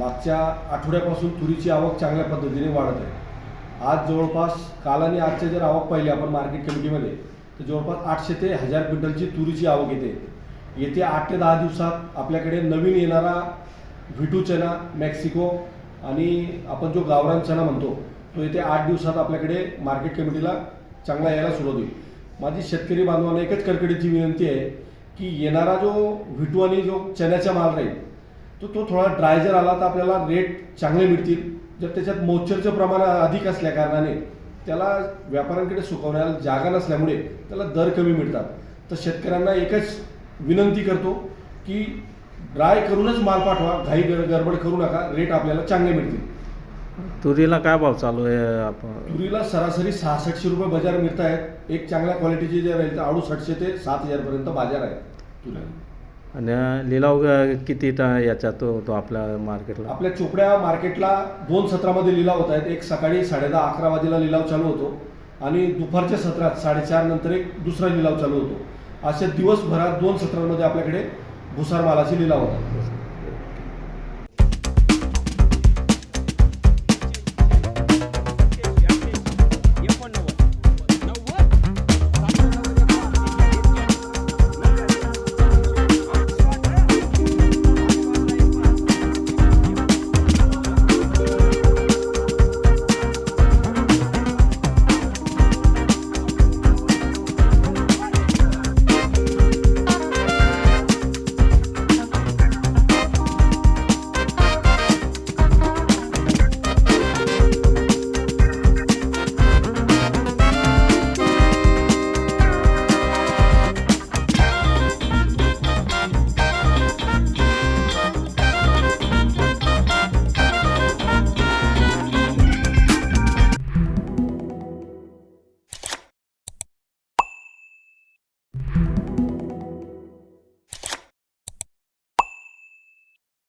मागच्या आठवड्यापासून तुरीची आवक चांगल्या पद्धतीने वाढत आहे. आज जवळपास काल आणि आजचे जर आवक पाहिली आपण मार्केट कमिटीमध्ये तर जवळपास आठशे ते हजार क्विंटलची तुरीची आवक येते. येत्या आठ ते दहा दिवसात आपल्याकडे नवीन येणारा व्हिटू चना मेक्सिको आणि आपण जो गावरान चना म्हणतो तो येत्या आठ दिवसात आपल्याकडे मार्केट कमिटीला चांगला यायला सुरुवात होईल. माझी शेतकरी बांधवांना एकच कडकडीची विनंती आहे की येणारा जो व्हिटू आणि जो चण्याचा माल राहील तो तो थोडा ड्राय जर आला तर आपल्याला रेट चांगले मिळतील. जर त्याच्यात मोच्चरचं प्रमाण अधिक असल्या कारणाने त्याला व्यापाऱ्यांकडे सुकवण्याला जागा नसल्यामुळे त्याला दर कमी मिळतात. तर शेतकऱ्यांना एकच विनंती करतो की ड्राय करूनच माल पाठवा घाई गर गडबड करू नका रेट आपल्याला चांगले मिळतील. तुरीला काय भाव चालू आहे आपण? तुरीला सरासरी सहासष्टशे रुपये बाजार मिळत आहेत एक चांगल्या क्वालिटीची जे राहील तर अडुसष्टशे ते सात हजारपर्यंत बाजार आहे तुरीला. आणि लिलाव किती टा याच्यात तो आपल्या मार्केटला? आपल्या चोपड्या मार्केटला दोन सत्रामध्ये लिलाव होत आहेत. एक सकाळी साडेदहा अकरा वाजेला लिलाव चालू होतो आणि दुपारच्या सत्रात साडेचार नंतर एक दुसरा लिलाव चालू होतो. असे दिवसभरात दोन सत्रांमध्ये आपल्याकडे भुसार मालाचे लिलाव होतात.